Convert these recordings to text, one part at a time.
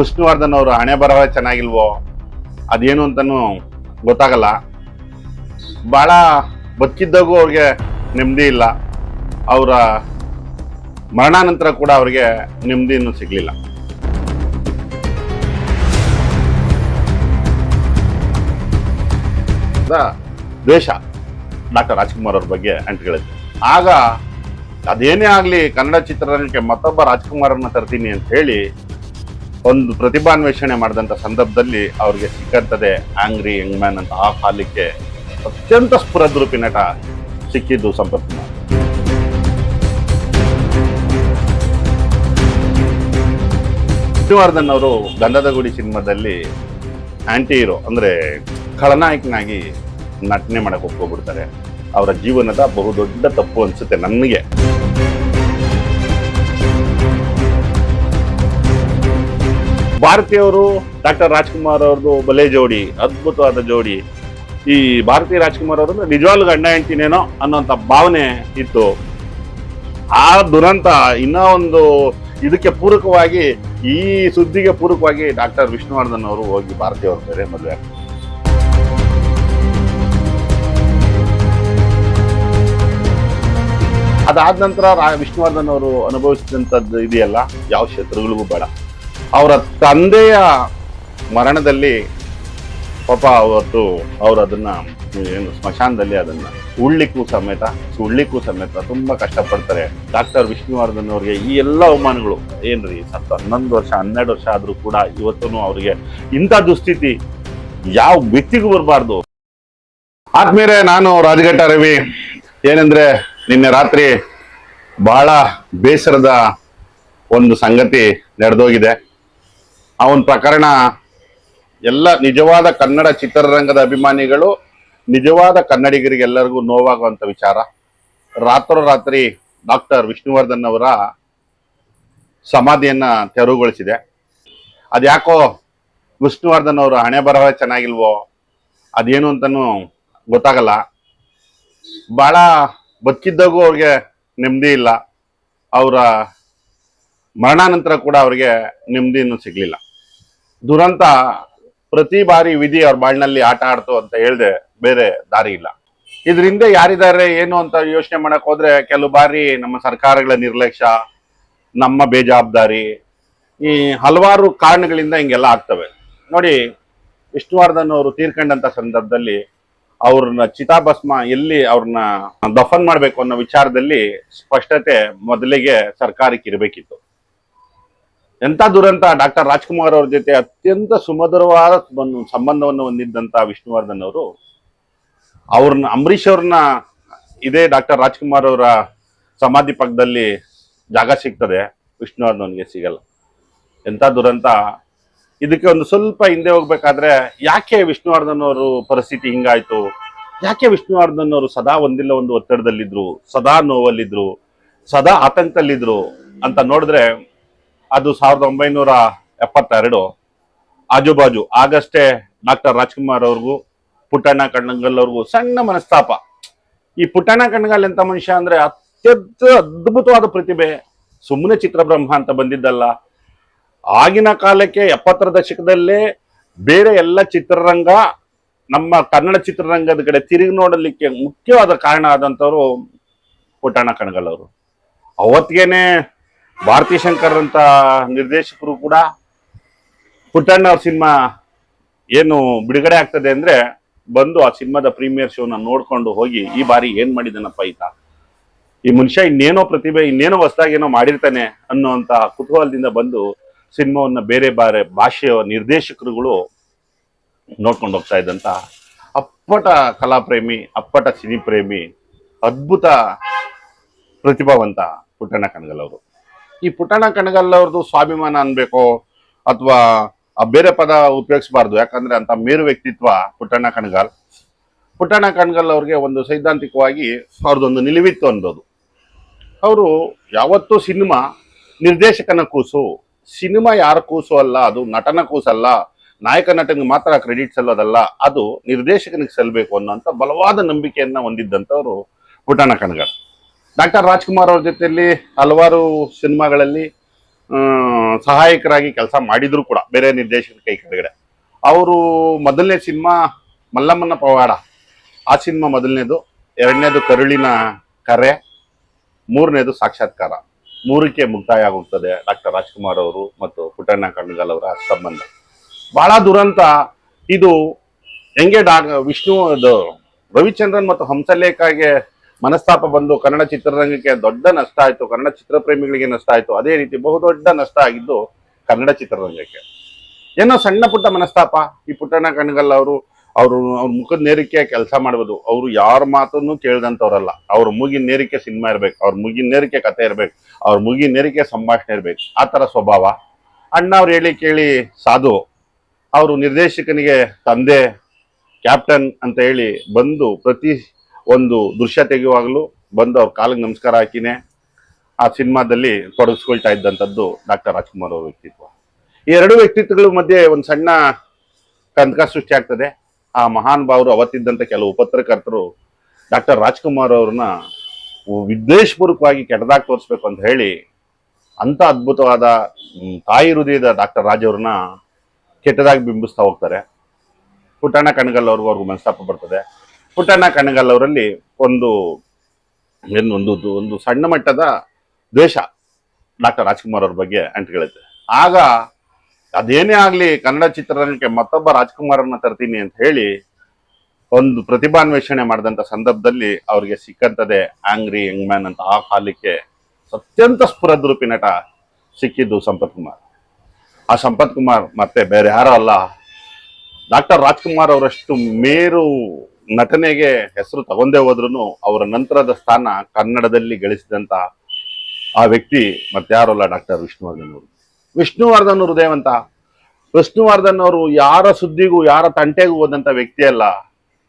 ವಿಷ್ಣುವರ್ಧನ್ ಅವರ ಹಣೆ ಬರಹ ಚೆನ್ನಾಗಿಲ್ವೋ? ಅದೇನು ಅಂತನೂ ಗೊತ್ತಾಗಲ್ಲ. ಭಾಳ ಬದುಕಿದ್ದಾಗೂ ಅವ್ರಿಗೆ ನೆಮ್ಮದಿ ಇಲ್ಲ. ಅವರ ಮರಣಾನಂತರ ಕೂಡ ಅವರಿಗೆ ನೆಮ್ಮದಿ ಇನ್ನೂ ಸಿಗಲಿಲ್ಲ. ದ್ವೇಷ ಡಾಕ್ಟರ್ ರಾಜ್ಕುಮಾರ್ ಅವ್ರ ಬಗ್ಗೆ ಅಂಟ್ಗಳಿದೆ ಆಗ ಅದೇನೇ ಆಗಲಿ ಕನ್ನಡ ಚಿತ್ರರಂಗಕ್ಕೆ ಮತ್ತೊಬ್ಬ ರಾಜ್ಕುಮಾರನ್ನ ತರ್ತೀನಿ ಅಂತ ಹೇಳಿ ಒಂದು ಪ್ರತಿಭಾನ್ವೇಷಣೆ ಮಾಡಿದಂಥ ಸಂದರ್ಭದಲ್ಲಿ ಅವ್ರಿಗೆ ಸಿಕ್ಕಂಥದ್ದೇ ಆಂಗ್ರಿ ಯಂಗ್ ಮ್ಯಾನ್ ಅಂತ ಆ ಕಾಲಕ್ಕೆ ಅತ್ಯಂತ ಸ್ಫುರದ್ರೂಪಿ ನಟ ಸಿಕ್ಕಿದ್ದು ಸಂಪತ್ ಕುಮಾರ್ ಅವರು ಗಂಧದ ಗುಡಿ ಸಿನಿಮಾದಲ್ಲಿ ಆಂಟಿ ಹೀರೋ ಅಂದರೆ ಖಳನಾಯಕನಾಗಿ ನಟನೆ ಮಾಡಕ್ಕೆ ಒಪ್ಕೊಬಿಡ್ತಾರೆ. ಅವರ ಜೀವನದ ಬಹುದೊಡ್ಡ ತಪ್ಪು ಅನಿಸುತ್ತೆ ನನಗೆ. ಭಾರತೀಯವರು ಡಾಕ್ಟರ್ ರಾಜ್ಕುಮಾರ್ ಅವ್ರದ್ದು ಬಲೆ ಜೋಡಿ, ಅದ್ಭುತವಾದ ಜೋಡಿ, ಈ ಭಾರತೀಯ ರಾಜ್ಕುಮಾರ್ ಅವರು ನಿಜವಾಗ್ಲೂ ಗಂಡ ಹೆಂಡ್ತಿನೇನೋ ಅನ್ನೋಂಥ ಭಾವನೆ ಇತ್ತು. ಆ ದುರಂತ ಇನ್ನ ಒಂದು ಇದಕ್ಕೆ ಪೂರಕವಾಗಿ, ಈ ಸುದ್ದಿಗೆ ಪೂರಕವಾಗಿ ಡಾಕ್ಟರ್ ವಿಷ್ಣುವರ್ಧನ್ ಅವರು ಹೋಗಿ ಭಾರತೀಯ ಅವ್ರ ಬೇರೆ ಮದುವೆ ಅದಾದ ನಂತರ ವಿಷ್ಣುವರ್ಧನ್ ಅವರು ಅನುಭವಿಸಿದಂಥದ್ದು ಇದೆಯಲ್ಲ, ಯಾವ ಕ್ಷೇತ್ರಗಳಿಗೂ ಬೇಡ. ಅವರ ತಂದೆಯ ಮರಣದಲ್ಲಿ ಪಾಪ ಅವತ್ತು ಅವರು ಅದನ್ನ, ಏನು ಸ್ಮಶಾನದಲ್ಲಿ ಅದನ್ನ ಉಳ್ಳಿಕ್ಕೂ ಸಮೇತ, ಸುಳ್ಳಿಕ್ಕೂ ಸಮೇತ ತುಂಬಾ ಕಷ್ಟಪಡ್ತಾರೆ. ಡಾಕ್ಟರ್ ವಿಷ್ಣುವರ್ಧನ್ ಅವ್ರಿಗೆ ಈ ಎಲ್ಲ ಅವಮಾನಗಳು, ಏನ್ರಿ ಸತ್ತು ಹನ್ನೊಂದು ವರ್ಷ, ಹನ್ನೆರಡು ವರ್ಷ ಆದ್ರೂ ಕೂಡ ಇವತ್ತೂ ಅವರಿಗೆ ಇಂಥ ದುಸ್ಥಿತಿ ಯಾವ ವ್ಯಕ್ತಿಗೂ ಬರಬಾರ್ದು. ಆದ್ಮೇಲೆ ನಾನು ರಾಜಘಟ್ಟ ರವಿ. ಏನಂದ್ರೆ, ನಿನ್ನೆ ರಾತ್ರಿ ಬಹಳ ಬೇಸರದ ಒಂದು ಸಂಗತಿ ನಡೆದೋಗಿದೆ. ಅವನ ಪ್ರಕರಣ ಎಲ್ಲ ನಿಜವಾದ ಕನ್ನಡ ಚಿತ್ರರಂಗದ ಅಭಿಮಾನಿಗಳು, ನಿಜವಾದ ಕನ್ನಡಿಗರಿಗೆಲ್ಲರಿಗೂ ನೋವಾಗುವಂತ ವಿಚಾರ. ರಾತ್ರೋರಾತ್ರಿ ಡಾಕ್ಟರ್ ವಿಷ್ಣುವರ್ಧನ್ ಅವರ ಸಮಾಧಿಯನ್ನ ತೆರವುಗೊಳಿಸಿದೆ. ಅದ್ಯಾಕೋ ವಿಷ್ಣುವರ್ಧನ್ ಅವರ ಹಣೆ ಬರಹ ಚೆನ್ನಾಗಿಲ್ವೋ, ಅದೇನು ಅಂತನೂ ಗೊತ್ತಾಗಲ್ಲ. ಬಹಳ ಬದುಕಿದ್ದಾಗೂ ಅವ್ರಿಗೆ ನೆಮ್ಮದಿ ಇಲ್ಲ. ಅವರ ಮರಣಾನಂತರ ಕೂಡ ಅವ್ರಿಗೆ ನೆಮ್ಮದಿಯನ್ನು ಸಿಗ್ಲಿಲ್ಲ. ದುರಂತ ಪ್ರತಿ ಬಾರಿ ವಿಧಿ ಅವ್ರ ಬಾಳ್ನಲ್ಲಿ ಆಟ ಆಡ್ತು ಅಂತ ಹೇಳ್ದೆ, ಬೇರೆ ದಾರಿ ಇಲ್ಲ. ಇದರಿಂದ ಯಾರಿದ್ದಾರೆ, ಏನು ಅಂತ ಯೋಚನೆ ಮಾಡಕ್ ಹೋದ್ರೆ ಕೆಲವು ಬಾರಿ ನಮ್ಮ ಸರ್ಕಾರಗಳ ನಿರ್ಲಕ್ಷ್ಯ, ನಮ್ಮ ಬೇಜವಾಬ್ದಾರಿ, ಈ ಹಲವಾರು ಕಾರಣಗಳಿಂದ ಹಿಂಗೆಲ್ಲ ಆಗ್ತವೆ. ನೋಡಿ ವಿಷ್ಣುವರ್ಧನ್ ಅವರು ತೀರ್ಕೊಂಡಂತ ಸಂದರ್ಭದಲ್ಲಿ ಅವ್ರನ್ನ ಚಿತಾಭಸ್ಮ ಎಲ್ಲಿ ಅವ್ರನ್ನ ದಫನ್ ಮಾಡ್ಬೇಕು ಅನ್ನೋ ವಿಚಾರದಲ್ಲಿ ಸ್ಪಷ್ಟತೆ ಮೊದಲಿಗೆ ಸರ್ಕಾರಕ್ಕೆ ಇರಬೇಕಿತ್ತು. ಎಂತ ದುರಂತ? ಡಾಕ್ಟರ್ ರಾಜ್ಕುಮಾರ್ ಅವ್ರ ಜೊತೆ ಅತ್ಯಂತ ಸುಮಧುರವಾದ ಸಂಬಂಧವನ್ನು ಹೊಂದಿದ್ದಂತ ವಿಷ್ಣುವರ್ಧನ್ ಅವರು. ಅವ್ರನ್ನ ಅಂಬರೀಷ್ ಅವ್ರನ್ನ ಇದೇ ಡಾಕ್ಟರ್ ರಾಜ್ಕುಮಾರ್ ಅವರ ಸಮಾಧಿ ಪಕ್ಕದಲ್ಲಿ ಜಾಗ ಸಿಗ್ತದೆ, ವಿಷ್ಣುವರ್ಧನ್ಗೆ ಸಿಗಲ್ಲ. ಎಂಥ ದುರಂತ? ಇದಕ್ಕೆ ಒಂದು ಸ್ವಲ್ಪ ಹಿಂದೆ ಹೋಗ್ಬೇಕಾದ್ರೆ ಯಾಕೆ ವಿಷ್ಣುವರ್ಧನ್ ಅವರು ಪರಿಸ್ಥಿತಿ ಹಿಂಗಾಯ್ತು? ಯಾಕೆ ವಿಷ್ಣುವರ್ಧನ್ ಅವರು ಸದಾ ಒಂದಿಲ್ಲ ಒಂದು ಒತ್ತಡದಲ್ಲಿದ್ರು, ಸದಾ ನೋವಲ್ಲಿದ್ರು, ಸದಾ ಆತಂಕದಲ್ಲಿದ್ರು ಅಂತ ನೋಡಿದ್ರೆ ಅದು ಸಾವಿರದ ಒಂಬೈನೂರ ಎಪ್ಪತ್ತೆರಡು. ಆಜುಬಾಜು, ಆಗಷ್ಟೇ ಡಾಕ್ಟರ್ ರಾಜ್ಕುಮಾರ್ ಅವ್ರಿಗೂ, ಪುಟ್ಟಣ್ಣ ಕಣ್ಣಂಗಲ್ ಅವ್ರಿಗೂ ಸಣ್ಣ ಮನಸ್ತಾಪ. ಈ ಪುಟ್ಟಣ್ಣ ಕಣ್ಣಂಗಲ್ ಎಂತ ಮನುಷ್ಯ ಅಂದ್ರೆ ಅತ್ಯಂತ ಅದ್ಭುತವಾದ ಪ್ರತಿಭೆ. ಸುಮ್ಮನೆ ಚಿತ್ರಬ್ರಹ್ಮ ಅಂತ ಬಂದಿದ್ದಲ್ಲ. ಆಗಿನ ಕಾಲಕ್ಕೆ ಎಪ್ಪತ್ತರ ದಶಕದಲ್ಲೇ ಬೇರೆ ಎಲ್ಲ ಚಿತ್ರರಂಗ, ನಮ್ಮ ಕನ್ನಡ ಚಿತ್ರರಂಗದ ಕಡೆ ತಿರುಗಿ ನೋಡಲಿಕ್ಕೆ ಮುಖ್ಯವಾದ ಕಾರಣ ಆದಂಥವ್ರು ಪುಟ್ಟಣ್ಣ ಕಣಗಲ್ ಅವರು. ಅವತ್ತಿಗೇನೆ ಭಾರತಿ ಶಂಕರ್ ಅಂತ ನಿರ್ದೇಶಕರು ಕೂಡ ಪುಟ್ಟಣ್ಣ ಅವ್ರ ಸಿನಿಮಾ ಏನು ಬಿಡುಗಡೆ ಆಗ್ತದೆ ಅಂದ್ರೆ ಬಂದು ಆ ಸಿನಿಮಾದ ಪ್ರೀಮಿಯರ್ ಶೋನ ನೋಡ್ಕೊಂಡು ಹೋಗಿ ಈ ಬಾರಿ ಏನ್ ಮಾಡಿದನಪ್ಪ ಈತ? ಈ ಮನುಷ್ಯ ಇನ್ನೇನೋ ಪ್ರತಿಭೆ, ಇನ್ನೇನೋ ಹೊಸದಾಗೇನೋ ಮಾಡಿರ್ತಾನೆ ಅನ್ನೋಂತ ಕುತೂಹಲದಿಂದ ಬಂದು ಸಿನಿಮಾವನ್ನ ಬೇರೆ ಬೇರೆ ಭಾಷೆಯ ನಿರ್ದೇಶಕರುಗಳು ನೋಡ್ಕೊಂಡು ಹೋಗ್ತಾ ಇದ್ದಂತ ಅಪ್ಪಟ ಕಲಾಪ್ರೇಮಿ, ಅಪ್ಪಟ ಸಿನಿ ಪ್ರೇಮಿ ಅದ್ಭುತ ಪ್ರತಿಭಾವಂತ ಪುಟ್ಟಣ್ಣ ಕಣಗಲ್ ಅವರು. ಈ ಪುಟಾಣ ಕಣಗಲ್ಲವ್ರದ್ದು ಸ್ವಾಭಿಮಾನ ಅನ್ಬೇಕೋ ಅಥವಾ ಆ ಬೇರೆ ಪದ ಉಪಯೋಗಿಸಬಾರ್ದು. ಯಾಕಂದ್ರೆ ಅಂತ ಮೇರು ವ್ಯಕ್ತಿತ್ವ ಪುಟ್ಟಣ್ಣ ಕಣಗಾಲ್. ಪುಟ್ಟಣ್ಣ ಕಣಗಲ್ ಅವ್ರಿಗೆ ಒಂದು ಸೈದ್ಧಾಂತಿಕವಾಗಿ ಅವ್ರದ್ದೊಂದು ನಿಲುವಿತ್ತು ಅನ್ನೋದು ಅವರು ಯಾವತ್ತೂ ಸಿನಿಮಾ ನಿರ್ದೇಶಕನ ಕೂಸು, ಸಿನಿಮಾ ಯಾರ ಕೂಸು ಅಲ್ಲ, ಅದು ನಟನ ಕೂಸಲ್ಲ, ನಾಯಕ ನಟನಿಗೆ ಮಾತ್ರ ಕ್ರೆಡಿಟ್ ಸಲ್ಲೋದಲ್ಲ ಅದು ನಿರ್ದೇಶಕನಿಗೆ ಸಲ್ಲಬೇಕು ಅನ್ನೋಂಥ ಬಲವಾದ ನಂಬಿಕೆಯನ್ನ ಹೊಂದಿದ್ದಂಥವ್ರು ಪುಟ್ಟಣ್ಣ ಕಣಗಾಲ್. ಡಾಕ್ಟರ್ ರಾಜ್ಕುಮಾರ್ ಅವ್ರ ಜೊತೆಯಲ್ಲಿ ಹಲವಾರು ಸಿನಿಮಾಗಳಲ್ಲಿ ಸಹಾಯಕರಾಗಿ ಕೆಲಸ ಮಾಡಿದ್ರು ಕೂಡ, ಬೇರೆ ನಿರ್ದೇಶಕರ ಕೈ ಕೆಳಗಡೆ. ಅವರು ಮೊದಲನೇ ಸಿನಿಮಾ ಮಲ್ಲಮ್ಮನ ಪವಾಡ. ಆ ಸಿನಿಮಾ ಮೊದಲನೇದು, ಎರಡನೇದು ಕರುಳಿನ ಕರೆ, ಮೂರನೇದು ಸಾಕ್ಷಾತ್ಕಾರ. ಮೂರಕ್ಕೆ ಮುಕ್ತಾಯ ಆಗುತ್ತದೆ ಡಾಕ್ಟರ್ ರಾಜ್ಕುಮಾರ್ ಅವರು ಮತ್ತು ಪುಟ್ಟಣ್ಣ ಕಣ್ಣಗಲ್ ಅವರ ಸಂಬಂಧ. ಬಹಳ ದುರಂತ. ಇದು ಹೆಂಗೆ ಡಾ, ವಿಷ್ಣು ಅದು ರವಿಚಂದ್ರನ್ ಮತ್ತು ಹಂಸಲೇಖಗೆ ಮನಸ್ತಾಪ ಬಂದು ಕನ್ನಡ ಚಿತ್ರರಂಗಕ್ಕೆ ದೊಡ್ಡ ನಷ್ಟ ಆಯಿತು, ಕನ್ನಡ ಚಿತ್ರಪ್ರೇಮಿಗಳಿಗೆ ನಷ್ಟ ಆಯಿತು, ಅದೇ ರೀತಿ ಬಹುದೊಡ್ಡ ನಷ್ಟ ಆಗಿದ್ದು ಕನ್ನಡ ಚಿತ್ರರಂಗಕ್ಕೆ. ಏನೋ ಸಣ್ಣ ಪುಟ್ಟ ಮನಸ್ತಾಪ, ಈ ಪುಟ್ಟಣ್ಣ ಕಣಗಲ್ ಅವರು ಅವರು, ಅವ್ರ ಮುಖದ ನೇರಿಕೆ ಕೆಲಸ ಮಾಡ್ಬೋದು. ಅವರು ಯಾರ ಮಾತನ್ನು ಕೇಳ್ದಂಥವ್ರಲ್ಲ ಅವ್ರ ಮುಗಿನ ನೇರಿಕೆ ಸಿನಿಮಾ ಇರಬೇಕು, ಅವ್ರ ಮುಗಿನ ನೇರಿಕೆ ಕತೆ ಇರಬೇಕು, ಅವ್ರ ಮುಗಿನ ನೇರಿಕೆ ಸಂಭಾಷಣೆ ಇರಬೇಕು, ಆ ಥರ ಸ್ವಭಾವ. ಅಣ್ಣ ಅವ್ರು ಹೇಳಿ ಕೇಳಿ ಸಾಧು, ಅವರು ನಿರ್ದೇಶಕನಿಗೆ ತಂದೆ, ಕ್ಯಾಪ್ಟನ್ ಅಂತ ಹೇಳಿ ಬಂದು ಪ್ರತಿ ಒಂದು ದೃಶ್ಯ ತೆಗೆಯುವಾಗಲೂ ಬಂದು ಅವ್ರ ಕಾಲಿಗೆ ನಮಸ್ಕಾರ ಹಾಕಿನೇ ಆ ಸಿನಿಮಾದಲ್ಲಿ ತೊಡಗಿಸ್ಕೊಳ್ತಾ ಇದ್ದಂಥದ್ದು ಡಾಕ್ಟರ್ ರಾಜ್ಕುಮಾರ್ ಅವರ ವ್ಯಕ್ತಿತ್ವ. ಈ ಎರಡು ವ್ಯಕ್ತಿತ್ವಗಳ ಮಧ್ಯೆ ಒಂದು ಸಣ್ಣ ಕಂದಕ ಸೃಷ್ಟಿ ಆಗ್ತದೆ. ಆ ಮಹಾನ್ ಭಾವರು ಅವತ್ತಿದ್ದಂಥ ಕೆಲವು ಪತ್ರಕರ್ತರು ಡಾಕ್ಟರ್ ರಾಜ್ಕುಮಾರ್ ಅವ್ರನ್ನ ವಿದ್ವೇಷಪೂರ್ವಕವಾಗಿ ಕೆಟ್ಟದಾಗಿ ತೋರಿಸ್ಬೇಕು ಅಂತ ಹೇಳಿ ಅಂಥ ಅದ್ಭುತವಾದ ತಾಯಿ ಹೃದಯದ ಡಾಕ್ಟರ್ ರಾಜ್ ಅವ್ರನ್ನ ಕೆಟ್ಟದಾಗಿ ಬಿಂಬಿಸ್ತಾ ಹೋಗ್ತಾರೆ. ಪುಟಾಣ ಕಣಗಲ್ ಅವ್ರಿಗೂ ಅವ್ರಿಗೂ ಮನಸ್ತಾಪ ಬರ್ತದೆ. ಪುಟ್ಟಣ್ಣ ಕಣಗಲ್ ಅವರಲ್ಲಿ ಒಂದು ಏನು ಒಂದು ಒಂದು ಸಣ್ಣ ಮಟ್ಟದ ದ್ವೇಷ ಡಾಕ್ಟರ್ ರಾಜ್ಕುಮಾರ್ ಅವ್ರ ಬಗ್ಗೆ ಅಂಟ್ಕೊಳ್ಳುತ್ತೆ. ಆಗ ಅದೇನೇ ಆಗಲಿ ಕನ್ನಡ ಚಿತ್ರರಂಗಕ್ಕೆ ಮತ್ತೊಬ್ಬ ರಾಜ್ಕುಮಾರನ್ನ ತರ್ತೀನಿ ಅಂತ ಹೇಳಿ ಒಂದು ಪ್ರತಿಭಾನ್ವೇಷಣೆ ಮಾಡಿದಂಥ ಸಂದರ್ಭದಲ್ಲಿ ಅವ್ರಿಗೆ ಸಿಕ್ಕಂತದೆ ಆಂಗ್ರಿ ಯಂಗ್ ಮ್ಯಾನ್ ಅಂತ ಆ ಕಾಲಕ್ಕೆ ಅತ್ಯಂತ ಸ್ಫುರದ್ರೂಪಿ ನಟ ಸಿಕ್ಕಿದ್ದು ಸಂಪತ್ ಕುಮಾರ್. ಆ ಸಂಪತ್ ಕುಮಾರ್ ಮತ್ತೆ ಬೇರೆ ಯಾರೋ ಅಲ್ಲ. ಡಾಕ್ಟರ್ ರಾಜ್ಕುಮಾರ್ ಅವರಷ್ಟು ಮೇರು ನಟನೆಗೆ ಹೆಸರು ತಗೊಂಡೇ ಹೋದ್ರು ಅವರ ನಂತರದ ಸ್ಥಾನ ಕನ್ನಡದಲ್ಲಿ ಗಳಿಸಿದಂತ ಆ ವ್ಯಕ್ತಿ ಮತ್ತಾರಲ್ಲ ಡಾಕ್ಟರ್ ವಿಷ್ಣುವರ್ಧನ್ ಅವರು ವಿಷ್ಣುವರ್ಧನ್ ಹೃದಯವಂತ. ವಿಷ್ಣುವರ್ಧನ್ ಅವರು ಯಾರ ಸುದ್ದಿಗೂ, ಯಾರ ತಂಟೆಗೂ ಹೋದಂತ ವ್ಯಕ್ತಿ ಅಲ್ಲ.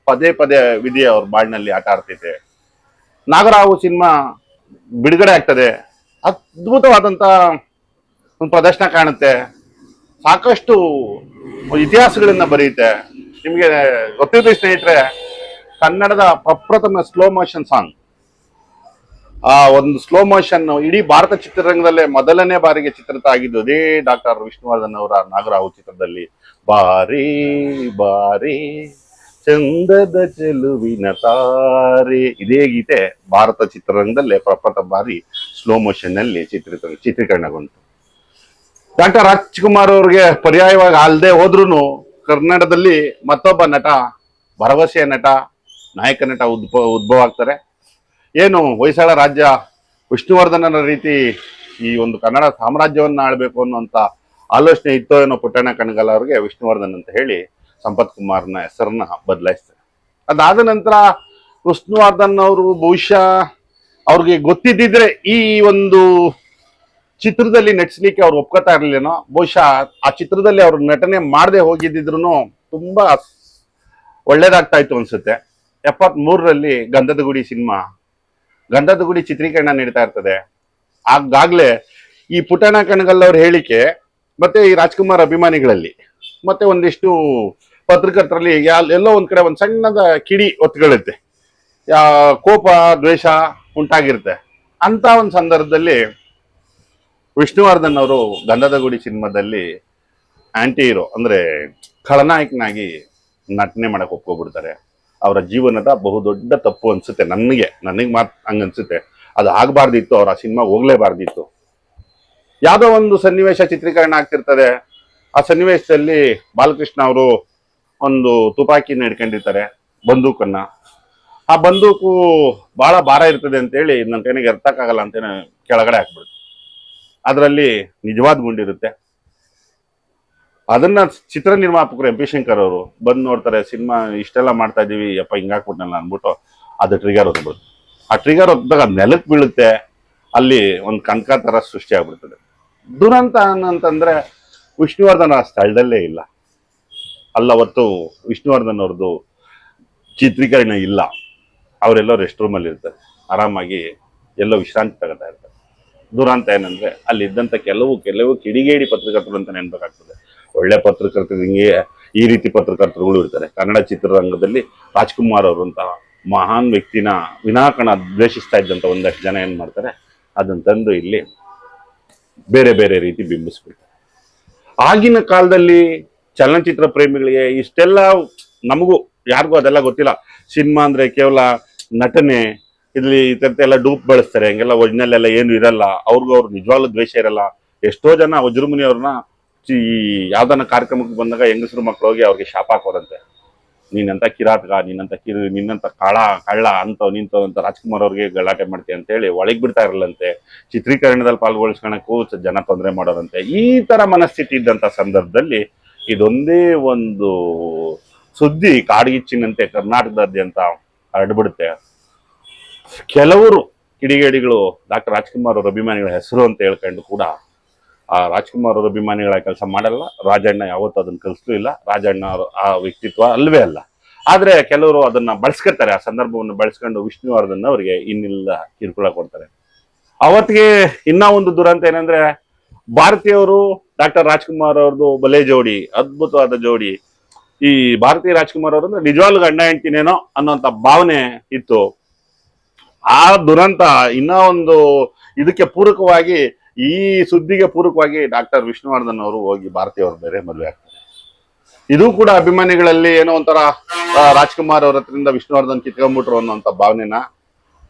ಪದೇ ಪದೇ ವಿಧಿ ಅವ್ರ ಬಾಳಿನಲ್ಲಿ ಆಟ ಆಡ್ತಿದ್ದೆ. ನಾಗರಾವು ಸಿನಿಮಾ ಬಿಡುಗಡೆ ಆಗ್ತದೆ. ಅದ್ಭುತವಾದಂತ ಒಂದು ಪ್ರದರ್ಶನ ಕಾಣುತ್ತೆ. ಸಾಕಷ್ಟು ಇತಿಹಾಸಗಳನ್ನ ಬರೆಯುತ್ತೆ. ನಿಮಗೆ ಗೊತ್ತಿದೆ ಸ್ನೇಹಿತರೆ ಕನ್ನಡದ ಪ್ರಪ್ರಥಮ ಸ್ಲೋ ಮೋಷನ್ ಸಾಂಗ್ ಆ, ಒಂದು ಸ್ಲೋ ಮೋಷನ್ ಇಡೀ ಭಾರತ ಚಿತ್ರರಂಗದಲ್ಲೇ ಮೊದಲನೇ ಬಾರಿಗೆ ಚಿತ್ರಿತ ಆಗಿದ್ದು ಅದೇ ಡಾಕ್ಟರ್ ವಿಷ್ಣುವರ್ಧನ್ ಅವರ ನಾಗರಾವು ಚಿತ್ರದಲ್ಲಿ. ಬಾರಿ ಬಾರಿ, ಚಂದದ ಚೆಲುವಿನ ತಾರಿ. ಇದೇ ಗೀತೆ ಭಾರತ ಚಿತ್ರರಂಗದಲ್ಲೇ ಪ್ರಪ್ರಥಮ ಬಾರಿ ಸ್ಲೋ ಮೋಷನ್ನಲ್ಲಿ ಚಿತ್ರಿತ ಚಿತ್ರೀಕರಣಗೊಂಡು ಡಾಕ್ಟರ್ ರಾಜ್ಕುಮಾರ್ ಅವ್ರಿಗೆ ಪರ್ಯಾಯವಾಗಿ ಅಲ್ಲದೆ ಹೋದ್ರು ಕನ್ನಡದಲ್ಲಿ ಮತ್ತೊಬ್ಬ ನಟ, ಭರವಸೆಯ ನಟ ನಾಯಕ ನಟ ಉದ್ಭವ ಉದ್ಭವ ಆಗ್ತಾರೆ. ಏನು ಹೊಯ್ಸಳ ರಾಜ್ಯ ವಿಷ್ಣುವರ್ಧನನ ರೀತಿ ಈ ಒಂದು ಕನ್ನಡ ಸಾಮ್ರಾಜ್ಯವನ್ನ ಆಳ್ಬೇಕು ಅನ್ನುವಂತ ಆಲೋಚನೆ ಇತ್ತೋ ಏನೋ ಪುಟ್ಟಣ್ಣ ಕಣಗಲ್ ಅವ್ರಿಗೆ ವಿಷ್ಣುವರ್ಧನ್ ಅಂತ ಹೇಳಿ ಸಂಪತ್ ಕುಮಾರ್ನ ಹೆಸರನ್ನ ಬದಲಾಯಿಸ್ತಾರೆ. ಅದಾದ ನಂತರ ವಿಷ್ಣುವರ್ಧನ್ ಅವರು ಬಹುಶಃ ಅವ್ರಿಗೆ ಗೊತ್ತಿದ್ದಿದ್ರೆ ಈ ಒಂದು ಚಿತ್ರದಲ್ಲಿ ನಟಿಸ್ಲಿಕ್ಕೆ ಅವ್ರು ಒಪ್ಕೋತಾ ಇರಲಿಲ್ಲನೋ, ಬಹುಶಃ ಆ ಚಿತ್ರದಲ್ಲಿ ಅವ್ರ ನಟನೆ ಮಾಡದೆ ಹೋಗಿದ್ದಿದ್ರು ತುಂಬಾ ಒಳ್ಳೇದಾಗ್ತಾ ಇತ್ತು ಅನ್ಸುತ್ತೆ. ಎಪ್ಪತ್ ಮೂರರಲ್ಲಿ ಗಂಧದ ಗುಡಿ ಸಿನಿಮಾ. ಗಂಧದ ಗುಡಿ ಚಿತ್ರೀಕರಣ ನಡೀತಾ ಇರ್ತದೆ. ಆಗಾಗ್ಲೇ ಈ ಪುಟಾಣ ಕಣಗಲ್ ಅವ್ರ ಹೇಳಿಕೆ, ಮತ್ತೆ ಈ ರಾಜ್ಕುಮಾರ್ ಅಭಿಮಾನಿಗಳಲ್ಲಿ, ಮತ್ತೆ ಒಂದಿಷ್ಟು ಪತ್ರಕರ್ತರಲ್ಲಿ ಎಲ್ಲೋ ಒಂದ್ ಕಡೆ ಒಂದ್ ಸಣ್ಣದ ಕಿಡಿ ಒತ್ಕೊಳ್ಳುತ್ತೆ ಯಾ ಕೋಪ, ದ್ವೇಷ ಉಂಟಾಗಿರುತ್ತೆ. ಅಂತ ಒಂದು ಸಂದರ್ಭದಲ್ಲಿ ವಿಷ್ಣುವರ್ಧನ್ ಅವರು ಗಂಧದ ಗುಡಿ ಸಿನಿಮಾದಲ್ಲಿ ಆಂಟಿ ಹೀರೋ ಅಂದ್ರೆ ಖಳನಾಯಕನಾಗಿ ನಟನೆ ಮಾಡಕ್ ಒಪ್ಕೊಬಿಡ್ತಾರೆ. ಅವರ ಜೀವನದ ಬಹುದೊಡ್ಡ ತಪ್ಪು ಅನ್ಸುತ್ತೆ ನನಗೆ ನನಗೆ ಮಾತ್ ಹಂಗ ಅನ್ಸುತ್ತೆ. ಅದು ಆಗಬಾರ್ದಿತ್ತು, ಅವ್ರ ಆ ಸಿನಿಮಾ ಹೋಗ್ಲೇಬಾರ್ದಿತ್ತು. ಯಾವುದೋ ಒಂದು ಸನ್ನಿವೇಶ ಚಿತ್ರೀಕರಣ ಆಗ್ತಿರ್ತದೆ. ಆ ಸನ್ನಿವೇಶದಲ್ಲಿ ಬಾಲಕೃಷ್ಣ ಅವರು ಒಂದು ತುಪಾಕಿನ ಹಿಡ್ಕೊಂಡಿರ್ತಾರೆ ಬಂದೂಕನ್ನ. ಆ ಬಂದೂಕು ಬಹಳ ಭಾರ ಇರ್ತದೆ ಅಂತೇಳಿ ನನ್ನ ಕೈನಿಗೆ ಅರ್ಥಕ್ಕಾಗಲ್ಲ ಅಂತೇನೆ ಕೆಳಗಡೆ ಹಾಕ್ಬಿಡ್ತು. ಅದರಲ್ಲಿ ನಿಜವಾದ ಗುಂಡಿರುತ್ತೆ. ಅದನ್ನ ಚಿತ್ರ ನಿರ್ಮಾಪಕರು ಎಂ ಪಿ ಶಂಕರ್ ಅವರು ಬಂದು ನೋಡ್ತಾರೆ, ಸಿನಿಮಾ ಇಷ್ಟೆಲ್ಲ ಮಾಡ್ತಾ ಇದೀವಿ, ಯಪ್ಪ ಹಿಂಗಾಕ್ಬಿಟ್ನಲ್ಲ ಅನ್ಬಿಟ್ಟು ಅದು ಟ್ರಿಗರ್ ಹೊತ್ಬಿಡುತ್ತೆ. ಆ ಟ್ರಿಗರ್ ಹೊತ್ತಾಗ ನೆಲಕ್ಕೆ ಬೀಳುತ್ತೆ, ಅಲ್ಲಿ ಒಂದು ಕನಕ ತರ ಸೃಷ್ಟಿ ಆಗ್ಬಿಡ್ತದೆ. ದುರಂತ ಅಂತಂದ್ರೆ ವಿಷ್ಣುವರ್ಧನ್ ಆ ಸ್ಥಳದಲ್ಲೇ ಇಲ್ಲ. ಅಲ್ಲವತ್ತು ವಿಷ್ಣುವರ್ಧನ್ ಅವ್ರದ್ದು ಚಿತ್ರೀಕರಣ ಇಲ್ಲ. ಅವರೆಲ್ಲೋ ರೆಸ್ಟ್ ರೂಮಲ್ಲಿ ಇರ್ತಾರೆ. ಆರಾಮಾಗಿ ಎಲ್ಲೋ ವಿಶ್ರಾಂತಿ ತಗೋತಾ ಇರ್ತಾರೆ. ದುರಂತ ಏನಂದ್ರೆ ಅಲ್ಲಿ ಇದ್ದಂತ ಕೆಲವು ಕೆಲವು ಕಿಡಿಗೇಡಿ ಪತ್ರಕರ್ತರು ಅಂತ ನೆನ್ಬೇಕಾಗ್ತದೆ ಒಳ್ಳೆ ಪತ್ರಕರ್ತರು ಹಿಂಗೆ ಈ ರೀತಿ ಪತ್ರಕರ್ತರುಗಳು ಇರ್ತಾರೆ. ಕನ್ನಡ ಚಿತ್ರರಂಗದಲ್ಲಿ ರಾಜ್ಕುಮಾರ್ ಅವರು ಅಂತ ಮಹಾನ್ ವ್ಯಕ್ತಿನ ವಿನಾಕಣ ದ್ವೇಷಿಸ್ತಾ ಇದ್ದಂಥ ಒಂದಷ್ಟು ಜನ ಏನು ಮಾಡ್ತಾರೆ, ಅದನ್ನ ತಂದು ಇಲ್ಲಿ ಬೇರೆ ಬೇರೆ ರೀತಿ ಬಿಂಬಿಸ್ಬಿಡ್ತಾರೆ. ಆಗಿನ ಕಾಲದಲ್ಲಿ ಚಲನಚಿತ್ರ ಪ್ರೇಮಿಗಳಿಗೆ ಇಷ್ಟೆಲ್ಲ ನಮಗೂ, ಯಾರಿಗೂ ಅದೆಲ್ಲ ಗೊತ್ತಿಲ್ಲ. ಸಿನಿಮಾ ಅಂದ್ರೆ ಕೇವಲ ನಟನೆ, ಇಲ್ಲಿ ಈ ಥರದ್ದೆಲ್ಲ ಡೂಪ್ ಬಳಸ್ತಾರೆ, ಹಂಗೆಲ್ಲ ಒರಿಜಿನಲ್ ಎಲ್ಲ ಏನು ಇರಲ್ಲ, ಅವ್ರಿಗೂ ಅವ್ರ ನಿಜವಾಗ್ಲೂ ದ್ವೇಷ ಇರಲ್ಲ. ಎಷ್ಟೋ ಜನ ವಜ್ರಮುನಿ ಅವ್ರನ್ನ ಈ ಯಾವ್ದನ್ನ ಕಾರ್ಯಕ್ರಮಕ್ಕೆ ಬಂದಾಗ ಹೆಂಗಸರು ಮಕ್ಳು ಹೋಗಿ ಅವ್ರಿಗೆ ಶಾಪ ಹಾಕೋರಂತೆ ನೀನಂತ ಕಿರಾಟ್ಗ ನೀನಂತ ಕಿರು, ನಿನ್ನಂತ ಕಾಳ, ಕಳ್ಳ ಅಂತ ನಿಂತ ಅಂತ ರಾಜ್ಕುಮಾರ್ ಅವ್ರಿಗೆ ಗಲಾಟೆ ಮಾಡ್ತೀಯ ಅಂತ ಹೇಳಿ ಒಳಗ್ ಬಿಡ್ತಾ ಇರಲಂತೆ. ಚಿತ್ರೀಕರಣದಲ್ಲಿ ಪಾಲ್ಗೊಳಿಸ್ಕೊಳಕ್ಕೂ ಜನ ತೊಂದರೆ ಮಾಡೋರಂತೆ ಈ ತರ ಮನಸ್ಥಿತಿ ಇದ್ದಂತ ಸಂದರ್ಭದಲ್ಲಿ ಇದೊಂದೇ ಒಂದು ಸುದ್ದಿ ಕಾಡ್ಗಿಚ್ಚಿನಂತೆ ಕರ್ನಾಟಕದಾದ್ಯಂತ ಹರಡ್ಬಿಡುತ್ತೆ. ಕೆಲವರು ಕಿಡಿಗೇಡಿಗಳು ಡಾಕ್ಟರ್ ರಾಜ್ಕುಮಾರ್ ಅವ್ರ ಅಭಿಮಾನಿಗಳ ಹೆಸರು ಅಂತ ಹೇಳ್ಕೊಂಡು ಕೂಡ ಆ ರಾಜ್ಕುಮಾರ್ ಅವ್ರ ಅಭಿಮಾನಿಗಳ ಕೆಲಸ ಮಾಡಲ್ಲ. ರಾಜಣ್ಣ ಯಾವತ್ತೂ ಅದನ್ನ ಕಲಿಸ್ಲೂ ಇಲ್ಲ. ರಾಜಣ್ಣ ಅವರು ಆ ವ್ಯಕ್ತಿತ್ವ ಅಲ್ವೇ ಅಲ್ಲ. ಆದರೆ ಕೆಲವರು ಅದನ್ನ ಬಳಸ್ಕೊತಾರೆ ಆ ಸಂದರ್ಭವನ್ನು ಬಳಸ್ಕೊಂಡು ವಿಷ್ಣುವರ್ಧನ್ ಅವರಿಗೆ ಇನ್ನಿಲ್ಲ ಕಿರುಕುಳ ಕೊಡ್ತಾರೆ. ಅವತ್ತಿಗೆ ಇನ್ನ ಒಂದು ದುರಂತ ಏನಂದ್ರೆ ಭಾರತೀಯವರು ಡಾಕ್ಟರ್ ರಾಜ್ಕುಮಾರ್ ಅವ್ರದ್ದು ಬಲೆ ಜೋಡಿ, ಅದ್ಭುತವಾದ ಜೋಡಿ, ಈ ಭಾರತೀಯ ರಾಜ್ಕುಮಾರ್ ಅವರು ನಿಜವಾಗ್ಲೂ ಗಂಡ ಹೆಂಡ್ತಿನೇನೋ ಅನ್ನೋಂಥ ಭಾವನೆ ಇತ್ತು. ಆ ದುರಂತ ಇನ್ನ ಒಂದು ಇದಕ್ಕೆ ಪೂರಕವಾಗಿ ಈ ಸುದ್ದಿಗೆ ಪೂರಕವಾಗಿ ಡಾಕ್ಟರ್ ವಿಷ್ಣುವರ್ಧನ್ ಅವರು ಹೋಗಿ ಭಾರತೀಯ ಅವ್ರ ಬೇರೆ ಮದುವೆ ಆಗ್ತಾರೆ. ಇದು ಕೂಡ ಅಭಿಮಾನಿಗಳಲ್ಲಿ ಏನೋ ಒಂಥರ ರಾಜ್ಕುಮಾರ್ ಅವ್ರ ಹತ್ರದಿಂದ ವಿಷ್ಣುವರ್ಧನ್ ಕಿತ್ಕೊಂಡ್ಬಿಟ್ರು ಅನ್ನೋಂಥ ಭಾವನೆನ?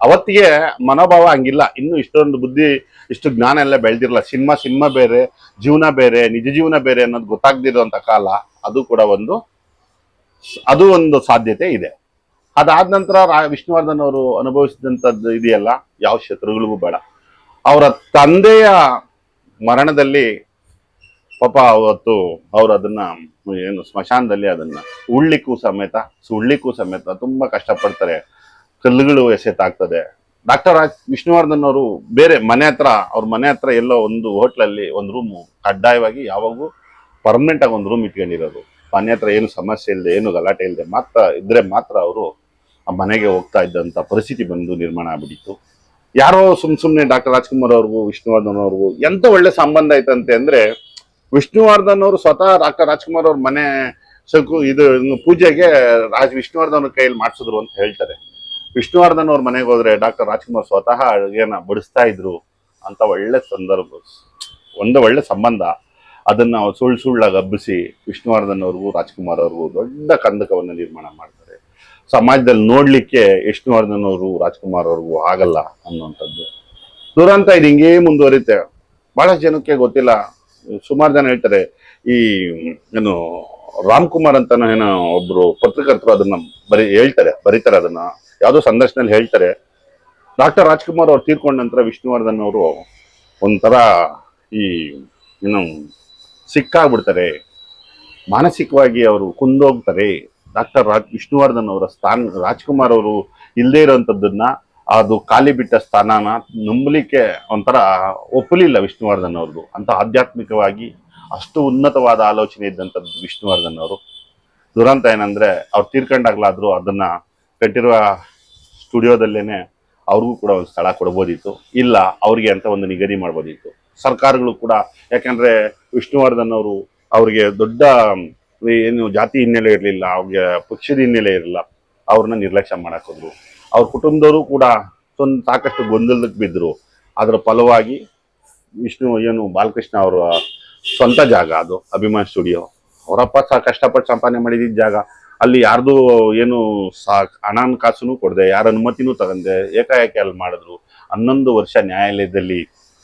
ಅವತ್ತಿಗೆ ಮನೋಭಾವ ಹಂಗಿಲ್ಲ. ಇನ್ನು ಇಷ್ಟೊಂದು ಬುದ್ಧಿ, ಇಷ್ಟು ಜ್ಞಾನ ಎಲ್ಲ ಬೆಳೆದಿರಲ್ಲ ಸಿನಿಮಾ ಸಿನಿಮಾ ಬೇರೆ, ಜೀವನ ಬೇರೆ, ನಿಜ ಜೀವನ ಬೇರೆ ಅನ್ನೋದು ಗೊತ್ತಾಗ್ದಿರೋಂಥ ಕಾಲ, ಅದು ಕೂಡ ಒಂದು, ಅದು ಒಂದು ಸಾಧ್ಯತೆ ಇದೆ. ಅದಾದ ನಂತರ ರಾ- ವಿಷ್ಣುವರ್ಧನ್ ಅವರು ಅನುಭವಿಸಿದಂಥದ್ದು ಇದೆಯಲ್ಲ? ಯಾವ ಶತ್ರುಗಳಿಗೂ ಬೇಡ. ಅವರ ತಂದೆಯ ಮರಣದಲ್ಲಿ ಪಾಪ ಅವತ್ತು ಅವ್ರು ಅದನ್ನ, ಏನು ಸ್ಮಶಾನದಲ್ಲಿ ಅದನ್ನ ಉಳ್ಳಿಕ್ಕೂ ಸಮೇತ, ಸುಳ್ಳಿಕ್ಕೂ ಸಮೇತ ತುಂಬಾ ಕಷ್ಟಪಡ್ತಾರೆ. ಕಲ್ಲುಗಳು ಎಸೆತಾಗ್ತದೆ. ಡಾಕ್ಟರ್ ರಾಜ್ ವಿಷ್ಣುವರ್ಧನ್ ಅವರು ಬೇರೆ ಮನೆ ಹತ್ರ, ಅವ್ರ ಮನೆ ಹತ್ರ ಎಲ್ಲೋ ಒಂದು ಹೋಟ್ಲಲ್ಲಿ ಒಂದು ರೂಮ್ ಕಡ್ಡಾಯವಾಗಿ ಯಾವಾಗೂ ಪರ್ಮನೆಂಟ್ ಆಗಿ ಒಂದು ರೂಮ್ ಇಟ್ಕೊಂಡಿರೋದು. ಮನೆ ಹತ್ರ ಏನು ಸಮಸ್ಯೆ ಇಲ್ಲದೆ ಏನು ಗಲಾಟೆ ಇಲ್ಲದೆ ಮಾತ್ರ ಇದ್ರೆ ಮಾತ್ರ ಅವರು ಆ ಮನೆಗೆ ಹೋಗ್ತಾ ಇದ್ದಂತ ಪರಿಸ್ಥಿತಿ ಬಂದು ನಿರ್ಮಾಣ ಆಗ್ಬಿಟ್ಟಿತ್ತು. ಯಾರೋ ಸುಮ್ ಸುಮ್ನೆ ಡಾಕ್ಟರ್ ರಾಜ್ಕುಮಾರ್ ಅವ್ರಿಗೂ, ವಿಷ್ಣುವರ್ಧನ್ ಅವ್ರಿಗೂ ಎಂತ ಒಳ್ಳೆ ಸಂಬಂಧ ಐತಂತೆ ಅಂದ್ರೆ ವಿಷ್ಣುವರ್ಧನ್ ಅವರು ಸ್ವತಃ ಡಾಕ್ಟರ್ ರಾಜ್ಕುಮಾರ್ ಅವ್ರ ಮನೆ ಸಕು ಇದು ಪೂಜೆಗೆ ರಾಜ್ ವಿಷ್ಣುವರ್ಧನ್ ಕೈಯಲ್ಲಿ ಮಾಡಿಸಿದ್ರು ಅಂತ ಹೇಳ್ತಾರೆ. ವಿಷ್ಣುವರ್ಧನ್ ಅವ್ರ ಮನೆಗೆ ಹೋದ್ರೆ ಡಾಕ್ಟರ್ ರಾಜ್ಕುಮಾರ್ ಸ್ವತಃ ಅಡುಗೆನ ಬಡಿಸ್ತಾ ಇದ್ರು ಅಂತ ಒಳ್ಳೆ ಸಂದರ್ಭ. ಒಂದು ಒಳ್ಳೆ ಸಂಬಂಧ. ಅದನ್ನ ಸುಳ್ಳು ಸುಳ್ಳಾಗಿ ಹಬ್ಬಿಸಿ ವಿಷ್ಣುವರ್ಧನ್ ಅವ್ರಿಗೂ ರಾಜ್ಕುಮಾರ್ ಅವ್ರಿಗೂ ದೊಡ್ಡ ಕಂದಕವನ್ನು ನಿರ್ಮಾಣ ಮಾಡ್ತಾರೆ. ಸಮಾಜದಲ್ಲಿ ನೋಡ್ಲಿಕ್ಕೆ ವಿಷ್ಣುವರ್ಧನ್ ಅವರು, ರಾಜ್ಕುಮಾರ್ ಅವ್ರಿಗೂ ಆಗಲ್ಲ ಅನ್ನುವಂಥದ್ದು. ದುರಂತ ಇದು ಹಿಂಗೇ ಮುಂದುವರಿತೆ ಬಹಳ ಜನಕ್ಕೆ ಗೊತ್ತಿಲ್ಲ. ಸುಮಾರು ಜನ ಹೇಳ್ತಾರೆ, ಈ, ಏನು ರಾಮ್ ಕುಮಾರ್ ಅಂತಾನೋ ಏನೋ ಒಬ್ರು ಪತ್ರಕರ್ತರು ಅದನ್ನ ಬರಿ, ಹೇಳ್ತಾರೆ, ಬರೀತಾರೆ ಅದನ್ನ. ಯಾವುದೋ ಸಂದರ್ಶನದಲ್ಲಿ ಹೇಳ್ತಾರೆ. ಡಾಕ್ಟರ್ ರಾಜ್ಕುಮಾರ್ ಅವ್ರು ತೀರ್ಕೊಂಡ ನಂತರ ವಿಷ್ಣುವರ್ಧನ್ ಅವರು ಒಂಥರ ಈ, ಏನು, ಸಿಕ್ಕಾಗ್ಬಿಡ್ತಾರೆ. ಮಾನಸಿಕವಾಗಿ ಅವರು ಕುಂದೋಗ್ತಾರೆ. ಡಾಕ್ಟರ್ ರಾಜ್ ವಿಷ್ಣುವರ್ಧನ್ ಅವರ ಸ್ಥಾನ, ರಾಜ್ಕುಮಾರ್ ಅವರು ಇಲ್ಲದೇ ಇರೋಂಥದ್ದನ್ನ, ಅದು ಖಾಲಿ ಬಿಟ್ಟ ಸ್ಥಾನನ ನಂಬಲಿಕ್ಕೆ ಒಂಥರ ಒಪ್ಪಲಿಲ್ಲ ವಿಷ್ಣುವರ್ಧನ್ ಅವ್ರದ್ದು. ಅಂತ ಆಧ್ಯಾತ್ಮಿಕವಾಗಿ ಅಷ್ಟು ಉನ್ನತವಾದ ಆಲೋಚನೆ ಇದ್ದಂಥದ್ದು ವಿಷ್ಣುವರ್ಧನ್ ಅವರು. ದುರಂತ ಏನಂದ್ರೆ, ಅವ್ರು ತೀರ್ಕೊಂಡಾಗ್ಲಾದ್ರೂ ಅದನ್ನ ಕಟ್ಟಿರುವ ಸ್ಟುಡಿಯೋದಲ್ಲೇನೆ ಅವ್ರಿಗೂ ಕೂಡ ಒಂದು ಸ್ಥಳ ಕೊಡ್ಬೋದಿತ್ತು. ಇಲ್ಲ, ಅವ್ರಿಗೆ ಅಂತ ಒಂದು ನಿಗದಿ ಮಾಡ್ಬೋದಿತ್ತು. ಸರ್ಕಾರಗಳು ಕೂಡ, ಯಾಕಂದ್ರೆ ವಿಷ್ಣುವರ್ಧನ್ ಅವರು ಅವ್ರಿಗೆ ದೊಡ್ಡ ಏನು ಜಾತಿ ಹಿನ್ನೆಲೆ ಇರಲಿಲ್ಲ ಅವ್ರಿಗೆ ಪಕ್ಷದ ಹಿನ್ನೆಲೆ ಇರಲಿಲ್ಲ, ಅವ್ರನ್ನ ನಿರ್ಲಕ್ಷ್ಯ ಮಾಡಕ್ ಹೋದ್ರು. ಅವ್ರ ಕುಟುಂಬದವರು ಕೂಡ ಒಂದು ಸಾಕಷ್ಟು ಗೊಂದಲಕ್ಕೆ ಬಿದ್ದರು ಅದರ ಫಲವಾಗಿ ವಿಷ್ಣು ಏನು ಬಾಲಕೃಷ್ಣ ಅವರ ಸ್ವಂತ ಜಾಗ ಅದು, ಅಭಿಮಾನ್ ಸ್ಟುಡಿಯೋ. ಅವರಪ್ಪ ಸಹ ಕಷ್ಟಪಟ್ಟು ಸಂಪಾದನೆ ಮಾಡಿದಿದ್ದ ಜಾಗ. ಅಲ್ಲಿ ಯಾರ್ದು ಏನು ಸಾ ಹಣನ ಕಾಸುನು ಕೊಡದೆ, ಯಾರ ಅನುಮತಿನೂ ತಗೊಂಡೆ ಏಕಾಏಕಿ ಅಲ್ಲಿ ಮಾಡಿದ್ರು. ಹನ್ನೊಂದು ವರ್ಷ ನ್ಯಾಯಾಲಯದಲ್ಲಿ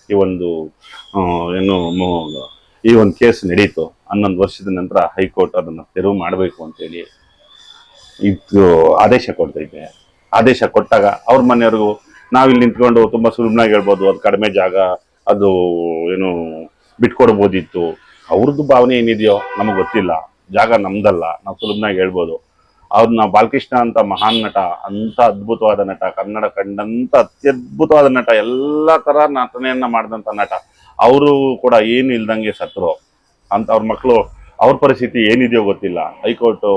ಈ ಒಂದು ಏನು ಈ ಒಂದು ಕೇಸ್ ನಡೀತು. ಹನ್ನೊಂದು ವರ್ಷದ ನಂತರ ಹೈಕೋರ್ಟ್ ಅದನ್ನು ತೆರವು ಮಾಡಬೇಕು ಅಂತೇಳಿ ಇದು ಆದೇಶ ಕೊಡ್ತೈತೆ ಆದೇಶ ಕೊಟ್ಟಾಗ ಅವ್ರ ಮನೆಯವ್ರಿಗೂ ನಾವಿಲ್ಲಿ ನಿಂತ್ಕೊಂಡು ತುಂಬ ಸುಲಭನಾಗಿ ಹೇಳ್ಬೋದು, ಅದು ಕಡಿಮೆ ಜಾಗ, ಅದು ಏನು ಬಿಟ್ಕೊಡ್ಬೋದಿತ್ತು. ಅವ್ರದ್ದು ಭಾವನೆ ಏನಿದೆಯೋ ನಮಗೆ ಗೊತ್ತಿಲ್ಲ. ಜಾಗ ನಮ್ದಲ್ಲ, ನಾವು ಸುಲಭನಾಗಿ ಹೇಳ್ಬೋದು. ಅವ್ರನ್ನ ಬಾಲಕೃಷ್ಣ ಅಂತ ಮಹಾನ್ ನಟ, ಅಂಥ ಅದ್ಭುತವಾದ ನಟ, ಕನ್ನಡ ಕಂಡಂಥ ಅತ್ಯದ್ಭುತವಾದ ನಟ, ಎಲ್ಲ ಥರ ನಟನೆಯನ್ನು ಮಾಡಿದಂಥ ನಟ. ಅವರು ಕೂಡ ಏನು ಇಲ್ದಂಗೆ ಸತ್ರು ಅಂತ ಅವ್ರ ಮಕ್ಕಳು ಅವ್ರ ಪರಿಸ್ಥಿತಿ ಏನಿದೆಯೋ ಗೊತ್ತಿಲ್ಲ. ಹೈಕೋರ್ಟು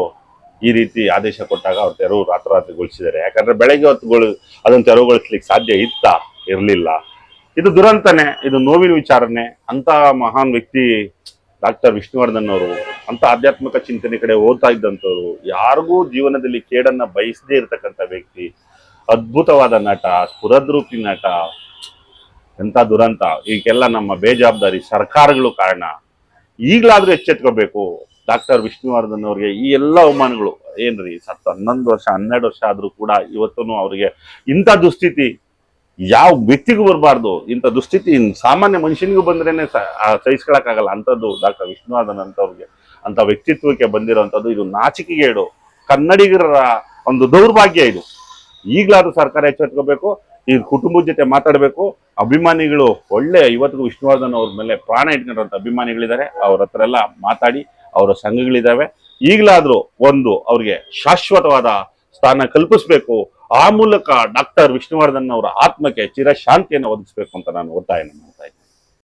ಈ ರೀತಿ ಆದೇಶ ಕೊಟ್ಟಾಗ ಅವ್ರು ತೆರವು ರಾತ್ರೋರಾತ್ರಿಗೊಳಿಸಿದ್ದಾರೆ ಯಾಕಂದ್ರೆ ಬೆಳಗ್ಗೆ ಹೊತ್ತುಗಳು ಅದನ್ನು ತೆರವುಗೊಳಿಸ್ಲಿಕ್ಕೆ ಸಾಧ್ಯ ಇತ್ತ, ಇರಲಿಲ್ಲ. ಇದು ದುರಂತನೆ, ಇದು ನೋವಿನ ವಿಚಾರನೆ. ಅಂತ ಮಹಾನ್ ವ್ಯಕ್ತಿ ಡಾಕ್ಟರ್ ವಿಷ್ಣುವರ್ಧನ್ ಅವರು ಅಂತ ಆಧ್ಯಾತ್ಮಿಕ ಚಿಂತನೆ ಕಡೆ ಓದ್ತಾ ಇದ್ದಂಥವ್ರು, ಯಾರಿಗೂ ಜೀವನದಲ್ಲಿ ಕೇಡನ್ನ ಬಯಸದೇ ಇರತಕ್ಕಂಥ ವ್ಯಕ್ತಿ, ಅದ್ಭುತವಾದ ನಟ ಸ್ಫುರದ್ರೂಪಿ ನಟ ಎಂಥ ದುರಂತ? ಈಗೆಲ್ಲ ನಮ್ಮ ಬೇಜವಾಬ್ದಾರಿ ಸರ್ಕಾರಗಳು ಕಾರಣ. ಈಗಲಾದ್ರೂ ಎಚ್ಚೆತ್ಕೋಬೇಕು. ಡಾಕ್ಟರ್ ವಿಷ್ಣುವರ್ಧನ್ ಅವ್ರಿಗೆ ಈ ಎಲ್ಲ ಅವಮಾನಗಳು. ಏನ್ರಿ ಸತ್ತು ಹನ್ನೊಂದು ವರ್ಷ, ಹನ್ನೆರಡು ವರ್ಷ ಆದ್ರೂ ಕೂಡ ಇವತ್ತೂ ಅವರಿಗೆ ಇಂಥ ದುಸ್ಥಿತಿ ಯಾವ ವ್ಯಕ್ತಿಗೂ ಬರಬಾರ್ದು. ಇಂಥ ದುಸ್ಥಿತಿ ಸಾಮಾನ್ಯ ಮನುಷ್ಯನಿಗೂ ಬಂದ್ರೇನೆ ಸಹಿಸ್ಕೊಳಕ್ಕಾಗಲ್ಲ. ಅಂಥದ್ದು ಡಾಕ್ಟರ್ ವಿಷ್ಣುವರ್ಧನ್ ಅಂತವ್ರಿಗೆ. ಅಂತ ವ್ಯಕ್ತಿತ್ವಕ್ಕೆ ಬಂದಿರೋವಂಥದ್ದು ಇದು ನಾಚಿಕೆಗೇಡು. ಕನ್ನಡಿಗರ ಒಂದು ದೌರ್ಭಾಗ್ಯ ಇದು. ಈಗಲಾದ್ರೂ ಸರ್ಕಾರ ಎಚ್ಚೆತ್ಕೋಬೇಕು. ಈ ಕುಟುಂಬದ ಜೊತೆ ಮಾತಾಡಬೇಕು. ಅಭಿಮಾನಿಗಳು ಒಳ್ಳೆ ಇವತ್ತಿಗೂ ವಿಷ್ಣುವರ್ಧನ್ ಅವ್ರ ಮೇಲೆ ಪ್ರಾಣ ಇಟ್ಕೊಂಡಿರೋಂಥ ಅಭಿಮಾನಿಗಳಿದ್ದಾರೆ. ಅವ್ರ ಹತ್ರ ಎಲ್ಲ ಮಾತಾಡಿ ಅವರ ಸಂಘಗಳಿದ್ದಾವೆ. ಈಗಲಾದರೂ ಒಂದು ಅವ್ರಿಗೆ ಶಾಶ್ವತವಾದ ಸ್ಥಾನ ಕಲ್ಪಿಸಬೇಕು. ಆ ಮೂಲಕ ಡಾಕ್ಟರ್ ವಿಷ್ಣುವರ್ಧನ್ ಅವರ ಆತ್ಮಕ್ಕೆ ಚಿರಶಾಂತಿಯನ್ನು ಒದಗಿಸ್ಬೇಕು ಅಂತ ನಾನು ಒತ್ತಾಯ ಮಾಡ್ತಾ ಇದ್ದೀನಿ.